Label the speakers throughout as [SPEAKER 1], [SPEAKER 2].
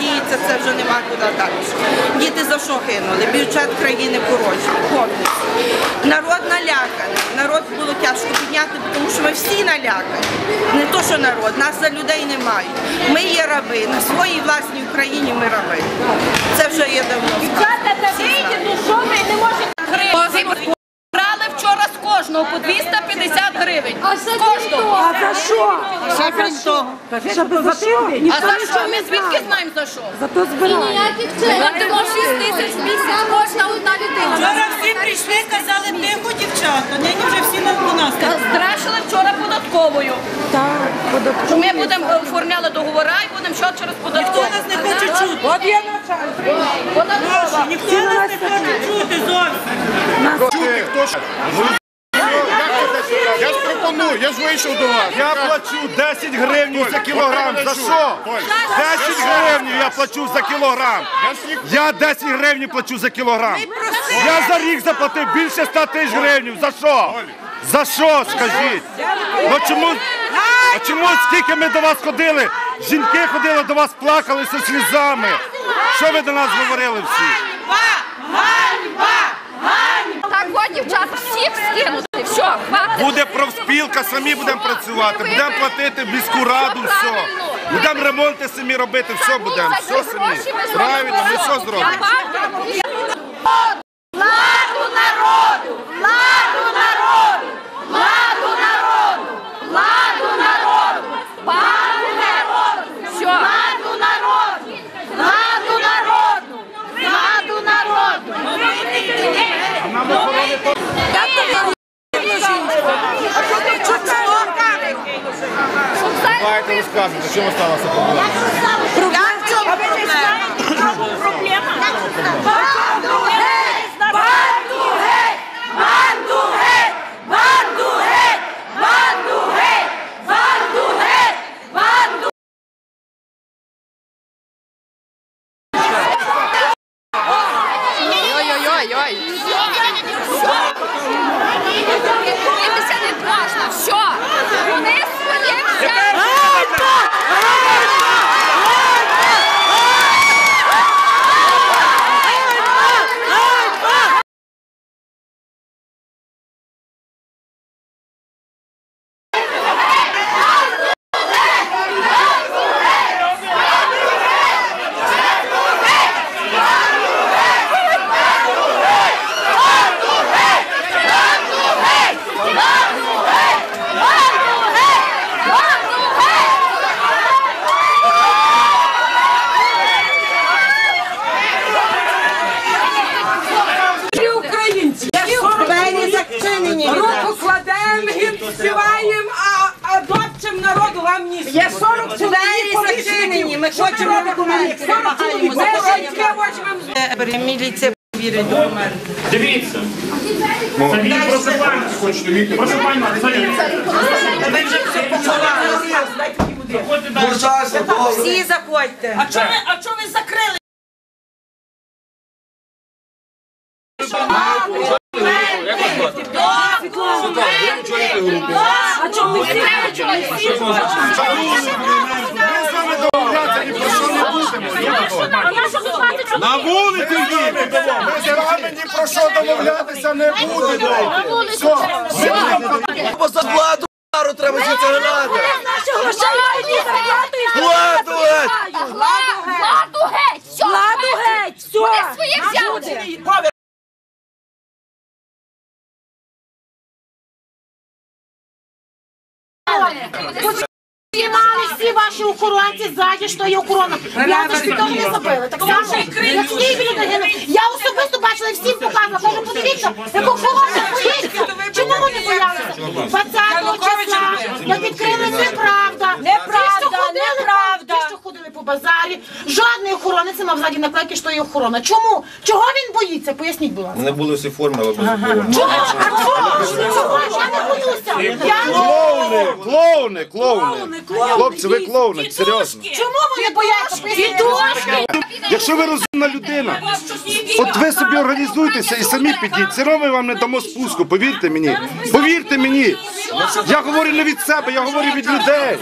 [SPEAKER 1] діється, це вже нема куди далі. Діти за що гинули? Бюджет країни порожній, повністю. Народ наляканий. Народ було тяжко підняти, тому що ми всі налякані. Не то, що народ, нас за людей немає. Ми є раби. На своїй власній Україні ми раби. Це вже є давно.
[SPEAKER 2] Дівчата, та вийдіть, ну що ви не можете
[SPEAKER 3] кожного по 250 гривень. З кожного.
[SPEAKER 4] А за що?
[SPEAKER 1] Ще крім того.
[SPEAKER 4] Щоб за що?
[SPEAKER 3] А
[SPEAKER 4] Ніхто
[SPEAKER 3] за що? Ми звідки знаємо за що?
[SPEAKER 4] Зато збирає.
[SPEAKER 3] Платимо 6 тисяч в місяць кожна одна людина.
[SPEAKER 5] Вчора всі прийшли, казали тихо, дівчата. Нині вже всі на у нас.
[SPEAKER 3] Страшили вчора податковою.
[SPEAKER 4] Так, податково.
[SPEAKER 3] Ми будемо оформляли договори і будемо що через податкову.
[SPEAKER 5] Ніхто нас не хоче чути.
[SPEAKER 1] От є начальник.
[SPEAKER 3] Податкова.
[SPEAKER 5] Ніхто нас не хоче чути зовсім.
[SPEAKER 6] Чути, хто ж? Я пропоную, я ж вийшов до вас.
[SPEAKER 7] Я плачу 10 гривень за кілограм. За що? 10 гривень я плачу за кілограм. Я 10 гривень плачу за кілограм. Я за рік заплатив більше 100 тисяч гривень. За що? За що, скажіть? Ну чому, а чому скільки ми до вас ходили? Жінки ходили до вас, плакали зі слізами. Що ви до нас говорили всі?
[SPEAKER 3] Так от, дівчата, всіх скинути. Хватить.
[SPEAKER 7] Буде профспілка, самі будемо працювати, будемо платити міську раду, все. Будемо ремонти самі робити, все будемо, все самі. Правильно, ми все зробимо.
[SPEAKER 2] Владу народу! Владу народу! Владу народу! Владу народу! Владу народу!
[SPEAKER 3] Все.
[SPEAKER 2] Владу народу! Владу народу! Владу народу!
[SPEAKER 6] Давайте розказуйте,
[SPEAKER 4] iskazati, da ćemo stava se pogledati. Problem. Народу амністію.
[SPEAKER 1] Є 40 двері зачинені. Ми хочемо документи.
[SPEAKER 4] Ми жінки возьмемо.
[SPEAKER 1] Міліція вірить до мене.
[SPEAKER 8] Дивіться. Сергій, прошу пані. Прошу пані, Сергій.
[SPEAKER 1] Ви вже все поховали. Всі заходьте.
[SPEAKER 5] А чого ви, а чого ви закрили?
[SPEAKER 7] Ми з вами домовлятися ні про що не будемо. На вулиці йдіть! Ми з вами ні про що домовлятися не будемо. Все, ми будемо
[SPEAKER 9] Бо за владу треба звідси гнати.
[SPEAKER 2] наші грошей ні зарплату і
[SPEAKER 9] Владу геть!
[SPEAKER 2] Владу геть! Все!
[SPEAKER 4] Владу геть, все.
[SPEAKER 2] Вони своє взяли!
[SPEAKER 10] Всі охоронці ззаді, що є охорона. Я ж нікого не забили. Так само, як скільки людей. Я особисто бачила, всім показувала. Кажу, подивіться, як охорона боїться. Чому вони боялися? 20 числа, як відкрили, неправда.
[SPEAKER 4] Неправда, неправда.
[SPEAKER 10] Ходили по базарі. Жодної охорони не мав ззаді наклейки, що є охорона. Чому? Чого він боїться? Поясніть, будь ласка.
[SPEAKER 9] Не були всі форми, але без
[SPEAKER 10] Чого? А чого? Чого? Я не боюся. Я
[SPEAKER 7] Клоуни, клоуни, клоуни. Хлопці, ви клоуни, серйозно.
[SPEAKER 10] Чому вони бояться? Поясніть.
[SPEAKER 7] Якщо ви розумна людина, от ви собі організуйтеся і самі підіть. Все одно ми вам не дамо спуску, повірте мені. Повірте мені. Я говорю не від себе, я говорю від людей.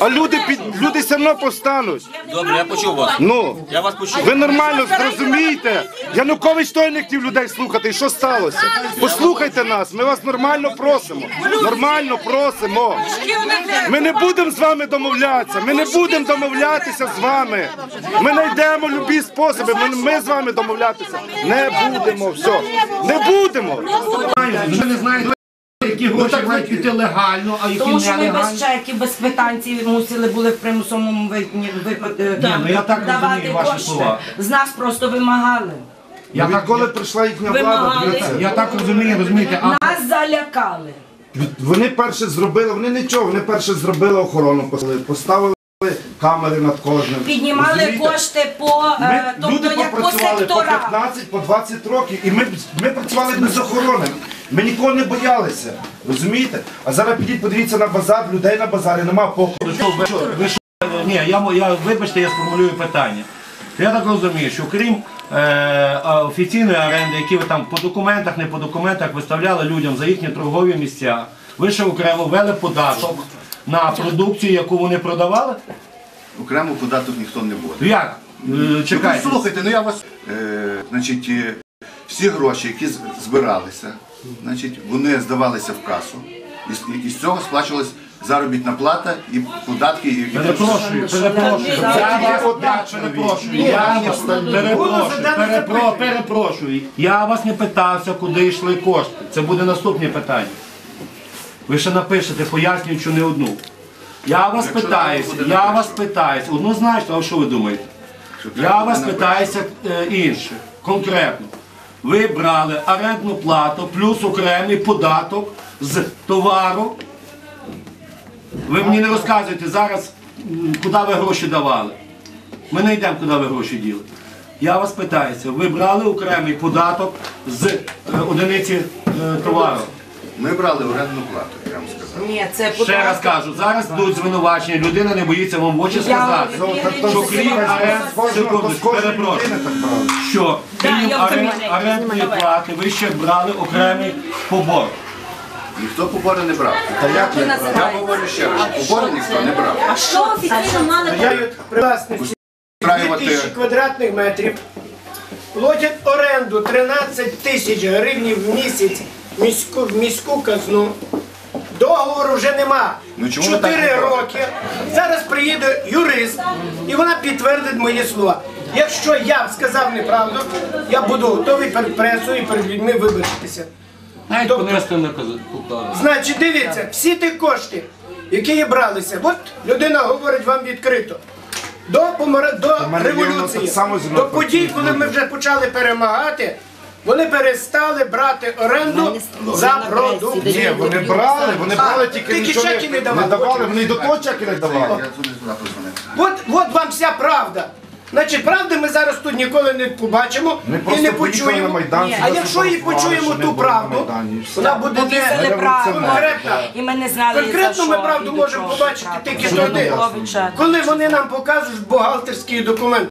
[SPEAKER 7] А люди під люди все одно повстануть.
[SPEAKER 9] Добре, я почув вас.
[SPEAKER 7] Ну
[SPEAKER 9] Я вас почув.
[SPEAKER 7] ви нормально зрозумієте. Янукович той не хотів людей слухати. І що сталося? Послухайте нас. Ми вас нормально просимо. Нормально просимо. Ми не будемо з вами домовлятися. Ми не будемо домовлятися з вами. Ми знайдемо любі способи. Ми, ми з вами домовлятися не будемо. Все, не будемо.
[SPEAKER 11] Ви не знаєте, які гроші мають піти легально, а які
[SPEAKER 4] Тому що ми
[SPEAKER 11] нелегально.
[SPEAKER 4] без чеків, без квитанцій мусили були в примусовому
[SPEAKER 11] Ні, ну я так
[SPEAKER 4] давати
[SPEAKER 11] розумію ваші
[SPEAKER 4] кошти.
[SPEAKER 11] слова.
[SPEAKER 4] З нас просто вимагали.
[SPEAKER 11] Я так,
[SPEAKER 7] Відколи прийшла їхня влада,
[SPEAKER 4] Вимагали.
[SPEAKER 7] дивіться,
[SPEAKER 11] я так розумію, розумієте, а
[SPEAKER 4] Нас залякали.
[SPEAKER 7] Вони перше зробили, вони нічого, вони перше зробили охорону, поставили, поставили камери над кожним.
[SPEAKER 4] Піднімали
[SPEAKER 7] Розумієте?
[SPEAKER 4] кошти по,
[SPEAKER 7] Ми,
[SPEAKER 4] е, тобто
[SPEAKER 7] люди
[SPEAKER 4] як по
[SPEAKER 7] попрацювали по
[SPEAKER 4] секторах.
[SPEAKER 7] 15, по 20 років, і ми, ми працювали без охорони. Ми нікого не боялися. Розумієте? А зараз підіть, подивіться на базар, людей на базарі
[SPEAKER 11] ви що, ви що, ні, я, я, вибачте, я сформулюю питання. Я так розумію, що крім е, офіційної оренди, які ви там по документах, не по документах виставляли людям за їхні торгові місця, ви ще окремо ввели податок на продукцію, яку вони продавали?
[SPEAKER 12] Окремо податок ніхто не буде.
[SPEAKER 11] Як? Е, Чекайте.
[SPEAKER 12] Ну, слухайте, ну я вас. Е, значить, е, всі гроші, які збиралися, значить, вони здавалися в касу. І, з- і з цього сплачувалась заробітна плата і податки, і,
[SPEAKER 11] Перепрошую, перепрошую. Я вас я перепрошую. Я вас перепрошую, перепро- перепрошую. Я вас не питався, куди йшли кошти. Це буде наступне питання. Ви ще напишете, пояснюючи не одну. Я вас питаюся, я вас питаюся, однозначно, а що ви думаєте? Я вас питаюся е, інше, конкретно. Ви брали орендну плату плюс окремий податок з товару. Ви мені не розказуєте зараз, куди ви гроші давали. Ми не йдемо, куди ви гроші діли. Я вас питаюся, ви брали окремий податок з е, одиниці е, товару.
[SPEAKER 12] Ми брали орендну плату, вам сказав.
[SPEAKER 4] Ні, це
[SPEAKER 11] Ще раз кажу, зараз будуть звинувачення, людина не боїться вам в очі сказати, що крім секундочку, перепрошую, що крім
[SPEAKER 4] я
[SPEAKER 11] орендної плати ви ще брали окремий побор.
[SPEAKER 12] Ніхто побори не брав.
[SPEAKER 7] Та як я?
[SPEAKER 4] називаєте?
[SPEAKER 12] Я говорю ще раз, побори ніхто не брав.
[SPEAKER 4] А що офіційно мали?
[SPEAKER 13] Власник
[SPEAKER 12] Устраювати
[SPEAKER 13] 2000 квадратних метрів, платять оренду 13 тисяч гривень в місяць в міську, в міську казну. Договору вже нема.
[SPEAKER 12] Ну, чому ви так
[SPEAKER 13] Чотири
[SPEAKER 12] не
[SPEAKER 13] роки. Зараз приїде юрист і вона підтвердить мої слова. Якщо я сказав неправду, я буду готовий перед пресою і перед людьми вибачитися.
[SPEAKER 11] Навіть
[SPEAKER 13] Тобто-
[SPEAKER 11] понести покладу.
[SPEAKER 13] Значить, дивіться, всі ті кошти, які бралися, от людина говорить вам відкрито. До, помира- до
[SPEAKER 7] мене є воно
[SPEAKER 13] революції,
[SPEAKER 7] так само зі мною
[SPEAKER 13] до подій, коли ми вже почали перемагати, вони перестали брати оренду за продукцію.
[SPEAKER 7] Ні, вони брали, вони брали тільки
[SPEAKER 13] тільки
[SPEAKER 7] нічого
[SPEAKER 13] чеки не давали.
[SPEAKER 7] вони й до того чеки не давали.
[SPEAKER 13] От, от вам вся правда. Значить, правди ми зараз тут ніколи не побачимо
[SPEAKER 7] Ми
[SPEAKER 13] і
[SPEAKER 7] просто
[SPEAKER 13] не почуємо.
[SPEAKER 7] Майдан,
[SPEAKER 13] а якщо і почуємо ту правду, вона буде не
[SPEAKER 4] правду.
[SPEAKER 13] конкретна.
[SPEAKER 4] І ми не знали,
[SPEAKER 13] Конкретно ми правду
[SPEAKER 4] і до
[SPEAKER 13] можемо
[SPEAKER 4] чого
[SPEAKER 13] побачити тільки
[SPEAKER 7] Що
[SPEAKER 13] тоді, коли вони нам покажуть бухгалтерський документ.